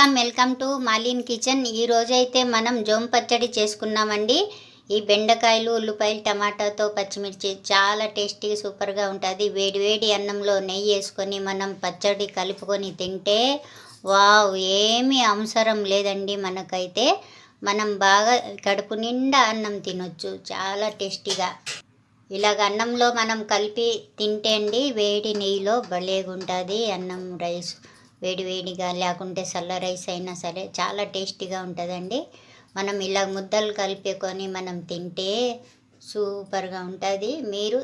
Welcome welcome to మాలిన్ kitchen. ఈరోజు అయితే మనం జోమ్ పచ్చడి చేసుకున్నామండి. ఈ బెండకాయలు ఉల్లిపాయలు టమాటాతో పచ్చిమిర్చి చాలా టేస్టీ సూపర్గా ఉంటుంది. వేడి వేడి అన్నంలో నెయ్యి వేసుకొని మనం పచ్చడి కలుపుకొని తింటే వావ్ ఏమీ అవసరం లేదండి మనకైతే. మనం బాగా కడుపు నిండా అన్నం తినొచ్చు చాలా టేస్టీగా. ఇలాగ అన్నంలో మనం కలిపి తింటే అండి వేడి నెయ్యిలో భలేగుంటుంది అన్నం రైస్. వేడి వేడిగా లేకుంటే చల్ల రైస్ అయినా సరే చాలా టేస్టీగా ఉంటుందండి. మనం ఇలా ముద్దలు కలిపేకొని మనం తింటే సూపర్గా ఉంటుంది. మీరు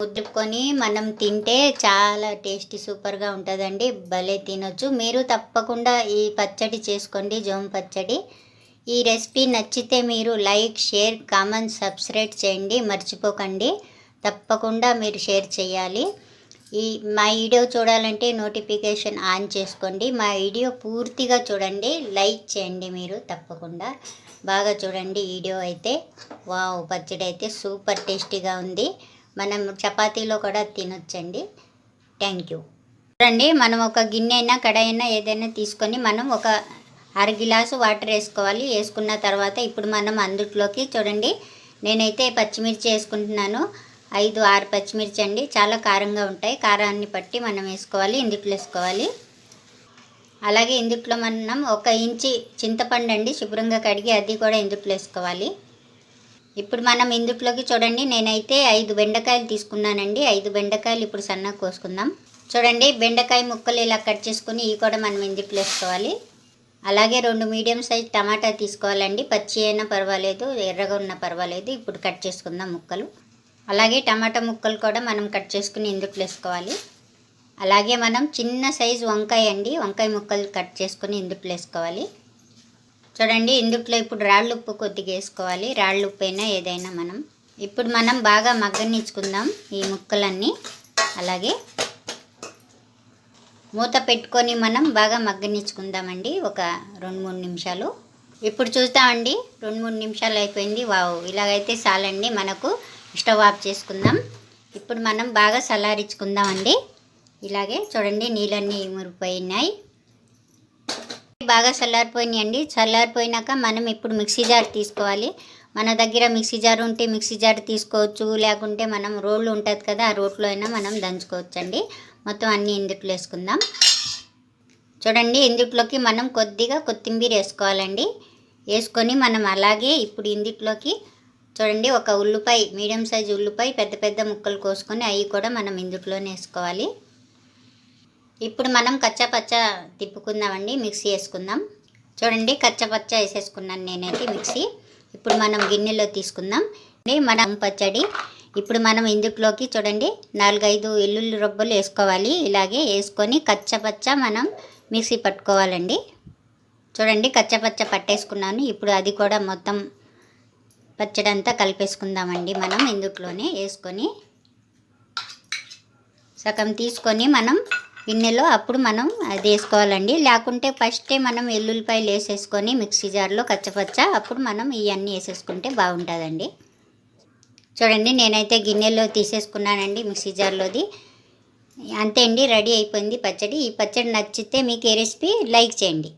ముద్దుకొని మనం తింటే చాలా టేస్టీ సూపర్గా ఉంటుందండి. భలే తినొచ్చు. మీరు తప్పకుండా ఈ పచ్చడి చేసుకోండి జోమ్ పచ్చడి. ఈ రెసిపీ నచ్చితే మీరు లైక్ షేర్ కామెంట్ సబ్స్క్రైబ్ చేయండి. మర్చిపోకండి. తప్పకుండా మీరు షేర్ చేయాలి. ఈ మా వీడియో చూడాలంటే నోటిఫికేషన్ ఆన్ చేసుకోండి. మా వీడియో పూర్తిగా చూడండి. లైక్ చేయండి మీరు తప్పకుండా. బాగా చూడండి వీడియో అయితే. వావ్ పచ్చడి అయితే సూపర్ టేస్టీగా ఉంది. మనం చపాతీలో కూడా తినొచ్చండి. Thank you. చూడండి మనం ఒక గిన్నె అయినా కడాయినా ఏదైనా తీసుకొని మనం ఒక అర గిలాసు వాటర్ వేసుకోవాలి. వేసుకున్న తర్వాత ఇప్పుడు మనం అందుట్లోకి చూడండి. నేనైతే పచ్చిమిర్చి వేసుకుంటున్నాను. ఐదు ఆరు పచ్చిమిర్చి అండి. చాలా కారంగా ఉంటాయి. కారాన్ని బట్టి మనం వేసుకోవాలి ఇందుట్లో వేసుకోవాలి. అలాగే ఇందుట్లో మనం ఒక ఇంచి చింతపండు అండి శుభ్రంగా కడిగి అది కూడా ఇందుట్లో వేసుకోవాలి. ఇప్పుడు మనం ఇందుట్లోకి చూడండి నేనైతే ఐదు బెండకాయలు తీసుకున్నానండి. ఐదు బెండకాయలు ఇప్పుడు సన్నగా కోసుకుందాం. చూడండి బెండకాయ ముక్కలు ఇలా కట్ చేసుకుని ఇవి కూడా మనం ఇందుట్లో వేసుకోవాలి. అలాగే రెండు మీడియం సైజ్ టమాటా తీసుకోవాలండి. పచ్చి అయినా పర్వాలేదు ఎర్రగా ఉన్నా పర్వాలేదు. ఇప్పుడు కట్ చేసుకుందాం ముక్కలు. అలాగే టమాటా ముక్కలు కూడా మనం కట్ చేసుకుని ఇందుకు వేసుకోవాలి? అలాగే మనం చిన్న సైజు వంకాయ అండి వంకాయ ముక్కలు కట్ చేసుకుని ఇందుకు వేసుకోవాలి? చూడండి ఇందుట్లో ఇప్పుడు రాళ్ళు ఉప్పు కొద్దిగా వేసుకోవాలి. రాళ్ళు ఉప్పు అయినా ఏదైనా మనం. ఇప్పుడు మనం బాగా మగ్గనిచ్చుకుందాం ఈ ముక్కలన్నీ. అలాగే మూత పెట్టుకొని మనం బాగా మగ్గనిచ్చుకుందామండి ఒక రెండు మూడు నిమిషాలు. ఇప్పుడు చూస్తామండి రెండు మూడు నిమిషాలు అయిపోయింది. వావ్ ఇలాగైతే చాలండి. మనకు స్టవ్ ఆఫ్ చేసుకుందాం. ఇప్పుడు మనం బాగా చల్లారించుకుందామండి ఇలాగే చూడండి నీళ్ళన్నీ మురిపోయినాయి. బాగా చల్లారిపోయినాయండి చల్లారిపోయినాక మనం ఇప్పుడు మిక్సీ జార్ తీసుకోవాలి. మన దగ్గర మిక్సీ జార్ ఉంటే మిక్సీ జార్ తీసుకోవచ్చు. లేకుంటే మనం రోళ్ళు ఉంటుంది కదా ఆ రోట్లో అయినా మనం దంచుకోవచ్చండి. మొత్తం అన్నీ ఇందుట్లో వేసుకుందాం. చూడండి ఇందుట్లోకి మనం కొద్దిగా కొత్తిమీర వేసుకోవాలండి. వేసుకొని మనం అలాగే ఇప్పుడు ఇందుట్లోకి చూడండి ఒక ఉల్లిపాయ మీడియం సైజ్ ఉల్లిపాయ పెద్ద పెద్ద ముక్కలు కోసుకొని అవి కూడా మనం ఇందుట్లోనే వేసుకోవాలి. ఇప్పుడు మనం కచ్చపచ్చ తిప్పుకుందామండి మిక్సీ వేసుకుందాం. చూడండి కచ్చపచ్చ వేసేసుకున్నాను నేనైతే మిక్సీ. ఇప్పుడు మనం గిన్నెలో తీసుకుందాం. మనం పచ్చడి. ఇప్పుడు మనం ఇందుట్లోకి చూడండి నాలుగైదు ఎల్లుల్లి రొబ్బలు వేసుకోవాలి. ఇలాగే వేసుకొని కచ్చపచ్చ మనం మిక్సీ పట్టుకోవాలండి. చూడండి కచ్చపచ్చ పట్టేసుకున్నాను. ఇప్పుడు అది కూడా మొత్తం పచ్చడి అంతా కలిపేసుకుందామండి మనం ఇందుట్లోనే వేసుకొని. సగం తీసుకొని మనం గిన్నెలో అప్పుడు మనం అది వేసుకోవాలండి. లేకుంటే ఫస్టే మనం ఎల్లుల్లిపాయలు వేసేసుకొని మిక్సీ జార్లో కచ్చపచ్చ అప్పుడు మనం ఇవన్నీ వేసేసుకుంటే బాగుంటుందండి. చూడండి నేనైతే గిన్నెలో తీసేసుకున్నానండి మిక్సీ జార్లోది. అంతే అండి రెడీ అయిపోయింది పచ్చడి. ఈ పచ్చడి నచ్చితే మీకు ఏ రెసిపీ? లైక్ చేయండి.